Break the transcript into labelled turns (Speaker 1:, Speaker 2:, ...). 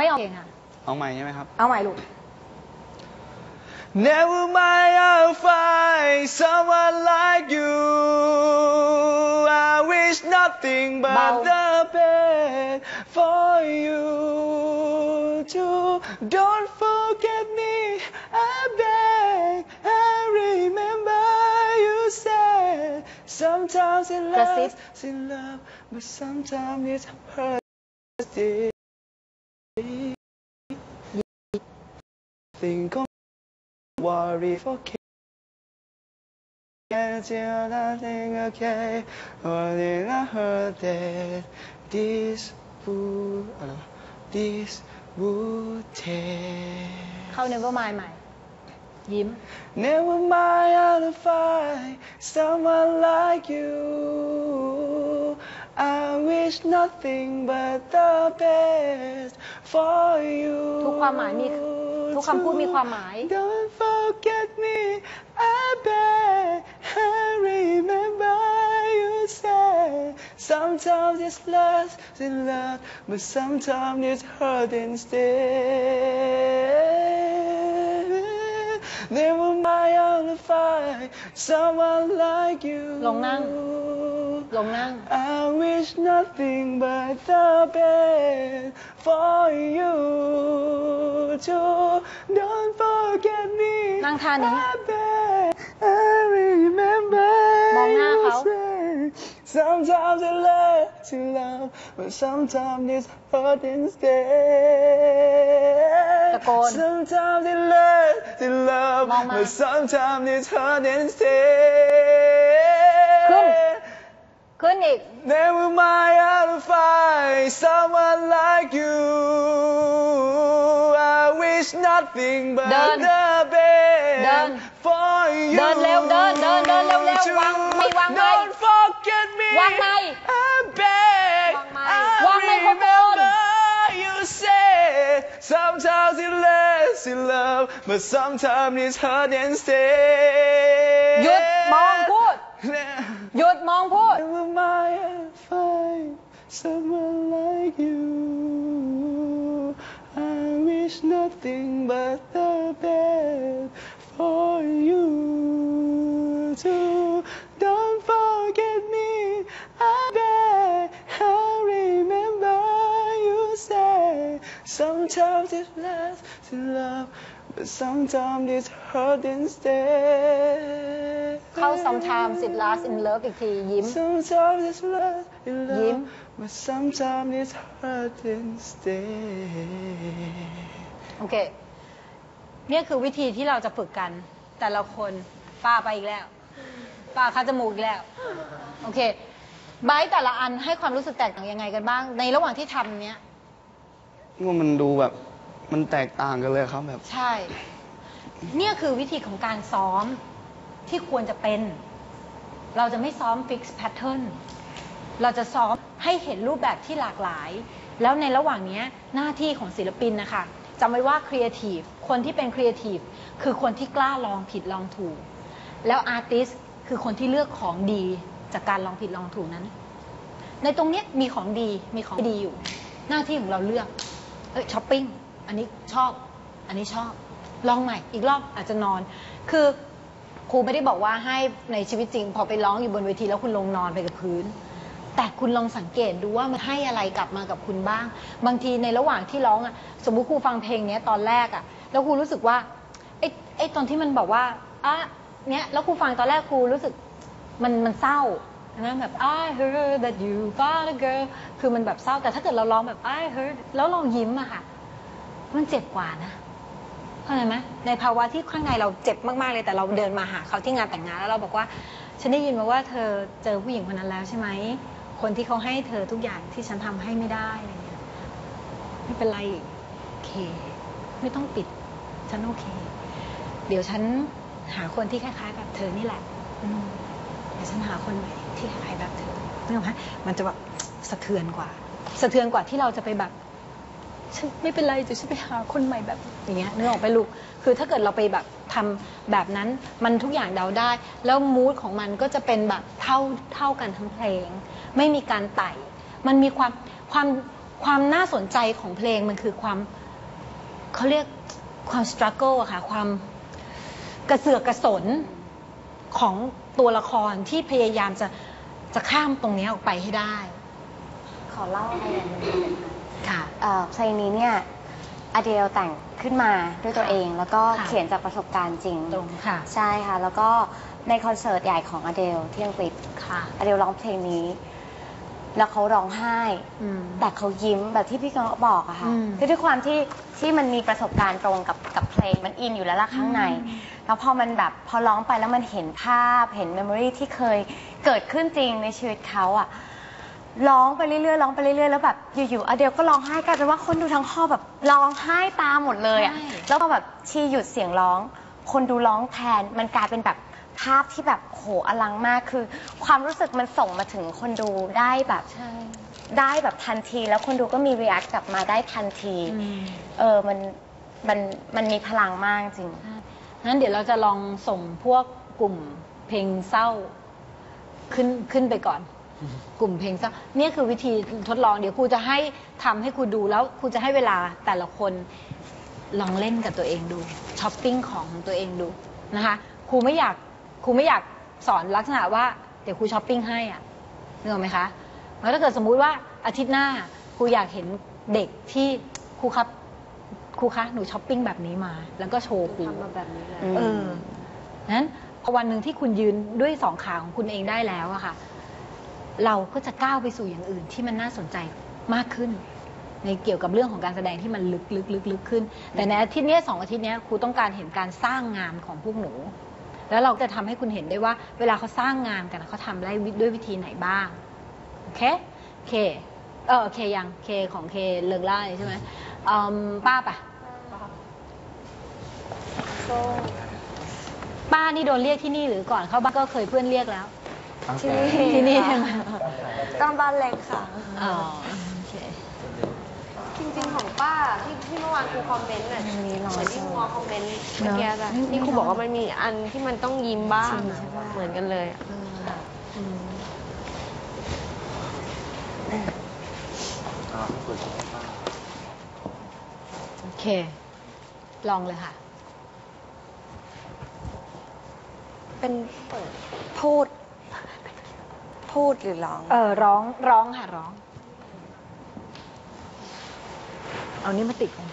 Speaker 1: ไม่เอาเองอ่ะ
Speaker 2: เอาใหม่ใช่ไหมครับ
Speaker 1: เอาใหม่ลูก
Speaker 2: Never mind, I'll find someone like you. I wish nothing but
Speaker 1: Bao.
Speaker 2: the best for you. Too. Don't forget me, I beg. I remember you said sometimes it
Speaker 1: That's it.
Speaker 2: loves in love, but sometimes it hurts. Think of worry for until nothing okay or did I hurt that this would uh, this would take
Speaker 1: เข้า never mind ใหม่ ยิ้ม
Speaker 2: Never mind I'll find someone like you I wish nothing but the best for you
Speaker 1: ทุกความหมายมี ทุกคำพูดมีความหมาย
Speaker 2: Don't forget me I beg I remember you said Sometimes it's lust in love But sometimes it's hurt instead Never mind I'll find someone like you
Speaker 1: ลงนั่ง ลงนั่ง
Speaker 2: I wish nothing but the best for you too. Don't forget me.
Speaker 1: นั่งท่านี้
Speaker 2: I beg, I remember
Speaker 1: มองหน้าเขา
Speaker 2: you say, Sometimes it lasts to love, but sometimes it's hurt instead.
Speaker 1: ตะโกน
Speaker 2: Sometimes it lasts to love,
Speaker 1: มองมา
Speaker 2: but sometimes it's hurt instead.
Speaker 1: ขึ้น ขึ้นอีก
Speaker 2: Never mind, I'll find someone like you. I wish nothing but
Speaker 1: เดิน
Speaker 2: the
Speaker 1: เดิน
Speaker 2: best for you.
Speaker 1: เดินเร็วเดินเดินเดินเร็วเร็ว
Speaker 2: too.
Speaker 1: วางไม่วางไม่
Speaker 2: Don't forget me.
Speaker 1: วางไม่
Speaker 2: I beg.
Speaker 1: วางไม่
Speaker 2: I
Speaker 1: วางไม่คนเดิน
Speaker 2: remember you said sometimes it lasts in love, but sometimes it's hurt instead.
Speaker 1: หยุดมองพูด หยุดมองพูด
Speaker 2: Never mind, I'll find someone like you. I wish nothing but the best for you too. Don't forget me, I beg. I remember you say sometimes it lasts to love, but sometimes it's hurt instead.
Speaker 1: เข้า sometimes it last in love อีกที ยิ้ม
Speaker 2: Sometimes it's love in
Speaker 1: ยิ้ม
Speaker 2: love, but sometimes it's hurt instead.
Speaker 1: โอเค เนี่ยคือวิธีที่เราจะฝึกกัน แต่ละคนป้าไปอีกแล้ว ป้าคัดจมูกอีกแล้ว โอเคไบร์ทแต่ละอันให้ความรู้สึกแตกต่างยังไงกันบ้าง ในระหว่างที่ทำเนี้ย
Speaker 2: ว่ามันดูแบบ มันแตกต่างกันเลยครับแบบ
Speaker 1: ใช่ เนี่ยคือวิธีของการซ้อม ที่ควรจะเป็น เราจะไม่ซ้อมฟิกซ์แพทเทิร์นเราจะซ้อมให้เห็นรูปแบบที่หลากหลาย แล้วในระหว่างนี้หน้าที่ของศิลปินนะคะจำไว้ว่าครีเอทีฟคนที่เป็นครีเอทีฟคือคนที่กล้าลองผิดลองถูก แล้วอาร์ติสคือคนที่เลือกของดีจากการลองผิดลองถูกนั้น ในตรงนี้มีของดีมีของดีอยู่ หน้าที่ของเราเลือกเอ้ยช้อปปิ้งอันนี้ชอบ อันนี้ชอบ ลองใหม่อีกรอบอาจจะนอน คือ ครูไม่ได้บอกว่าให้ในชีวิตจริง พอไปร้องอยู่บนเวทีแล้วคุณลงนอนไปกับพื้น แต่คุณลองสังเกตดูว่ามันให้อะไรกลับมากับคุณบ้าง บางทีในระหว่างที่ร้องอะสมมุติครูฟังเพลงเนี้ยตอนแรกอะแล้วครูรู้สึกว่าไอ้ไอ้ตอนที่มันบอกว่าอะเนี้ยแล้วครูฟังตอนแรกครูรู้สึกมันมันเศร้านะแบบ I heard that you got a girl คือมันแบบเศร้า แต่ถ้าเกิดเราร้องแบบ I heard แล้วเรายิ้มอะค่ะ มันเจ็บกว่านะ เข้าใจไหมในภาวะที่ข้างในเราเจ็บมากๆเลยแต่เราเดินมาหาเขาที่งานแต่งงานแล้วเราบอกว่า ฉันได้ยินมาว่าเธอเจอผู้หญิงคนนั้นแล้วใช่ไหมคนที่เขาให้เธอทุกอย่างที่ฉันทำให้ไม่ได้อะไรเงี้ยไม่เป็นไรโอเค ไม่ต้องปิด ฉันโอเค เดี๋ยวฉันหาคนที่คล้าย ๆ แบบเธอนี่แหละเดี๋ยวฉันหาคนใหม่ที่คล้ายๆแบบเธอนึกออกไหมมันจะแบบสะเทือนกว่า สะเทือนกว่าที่เราจะไปแบบ ฉันไม่เป็นไรเดี๋ยวฉันไปหาคนใหม่แบบอย่างเงี้ยนึกออกไปลูกคือถ้าเกิดเราไปแบบทำแบบนั้นมันทุกอย่างเดาได้ แล้วมูดของมันก็จะเป็นแบบเท่าเท่ากันทั้งเพลง ไม่มีการไต่ มันมีความความความน่าสนใจของเพลงมันคือความเขาเรียกความส t รั g เกิลอะค่ะความกระเสือกกระสนของตัวละครที่พยายามจะจะข้ามตรงนี้ออกไปให้ได้
Speaker 3: ขอเล่าอะไรอย่างหนึง คะ
Speaker 1: ค่ะ
Speaker 3: เอ่อเพลงนี้เนี่ยอเดลแต่งขึ้นมาด้วยตัวเอง แล้วก็
Speaker 1: ค่ะ
Speaker 3: เขียนจากประสบการณ์จริง
Speaker 1: ตรงค่ะ
Speaker 3: ใช่ค่ะ แล้วก็ในคอนเสิร์ตใหญ่ของอเดลที่อังกฤษ
Speaker 1: ค่ะ
Speaker 3: อเดลร้องเพลงนี้ แล้วเขาร้องไห้
Speaker 1: อืม
Speaker 3: แต่เขายิ้มแบบที่พี่กองบอกอะค่ะ
Speaker 1: อืม
Speaker 3: คือด้วยความที่ที่มันมีประสบการณ์ตรงกับกับเพลงมันอินอยู่แล้วล่ะข้างใน
Speaker 1: อืม
Speaker 3: แล้วพอมันแบบพอร้องไปแล้วมันเห็นภาพเห็นเมมโมรีที่เคยเกิดขึ้นจริงในชีวิตเขาอะ ร้องไปเรื่อยๆร้องไปเรื่อยๆแล้วแบบอยู่ๆอเดลก็ร้องไห้กลายเป็นว่าคนดูทั้งห้องแบบร้องไห้ตามหมดเลยอะ
Speaker 1: ใช่
Speaker 3: แล้วพอแบบชีหยุดเสียงร้อง คนดูร้องแทนมันกลายเป็นแบบภาพที่แบบโหอลังมากคือ ความรู้สึกมันส่งมาถึงคนดูได้แบบ
Speaker 1: ใช่
Speaker 3: ได้แบบทันที แล้วคนดูก็มี react กลับมาได้ทันที
Speaker 1: อืม
Speaker 3: เออมันมันมันมีพลังมากจริง
Speaker 1: งั้นเดี๋ยวเราจะลองส่งพวกกลุ่มเพลงเศร้าขึ้นขึ้นไปก่อน กลุ่มเพลงเศร้าเนี่ยคือวิธีทดลองเดี๋ยวครูจะให้ทำให้ครูดูแล้วครูจะให้เวลาแต่ละคนลองเล่นกับตัวเองดูช้อปปิ้งของของตัวเองดูนะคะครูไม่อยากครูไม่อยากสอนลักษณะว่าเดี๋ยวครูช้อปปิ้งให้อะนึกออกไหมคะแล้วถ้าเกิดสมมุติว่าอาทิตย์หน้าครูอยากเห็นเด็กที่ครูครับครูคะหนูช้อปปิ้งแบบนี้มา แล้วก็โชว์ครู
Speaker 4: ทำมาแบบนี้เลย
Speaker 3: อืม
Speaker 1: เออนั้นพอวันหนึ่งที่คุณยืนด้วยสองขาของคุณเองได้แล้วอะค่ะ เราก็จะก้าวไปสู่อย่างอื่นที่มันน่าสนใจมากขึ้น ในเกี่ยวกับเรื่องของการแสดงที่มันลึกลึกลึกลึกขึ้น แต่ในอาทิตย์เนี้ยสองอาทิตย์เนี้ยครูต้องการเห็นการสร้างงานของพวกหนู แล้วเราจะทำให้คุณเห็นได้ว่า เวลาเขาสร้างงานกันเขาทำได้ด้วยวิธีไหนบ้างโอเคเคเออเคยังเคของเคเลิงล่าใช่ไหมอืมป้าปะป้านี่โดนเรียกที่นี่หรือก่อนเข้าบ้านก็เคยเพื่อนเรียกแล้ว
Speaker 3: ที่นี่
Speaker 1: ที่นี่
Speaker 3: ค่ะ
Speaker 1: ใช่ไหม
Speaker 3: ตอนบ้านเล็กค่ะ
Speaker 1: อ๋อโอเค
Speaker 4: จริงๆของป้าที่ที่เมื่อวานครูคอมเมนต์น่ะ
Speaker 3: อันนี้ลอง
Speaker 4: เหมือนที่ครูคอมเมนต์เมื่อ
Speaker 1: เน
Speaker 4: กี้
Speaker 1: อะ
Speaker 4: จ้ะที่ครูบอกว่ามันมีอันที่มันต้องยิ้มบ้างอะเหมือนกันเลยอะ
Speaker 1: อืมโอเค ลองเลยค่ะ
Speaker 3: เป็นพูด พูดหรือร้อง
Speaker 1: เออร้องร้องค่ะร้อง เอานี่มาติดกัน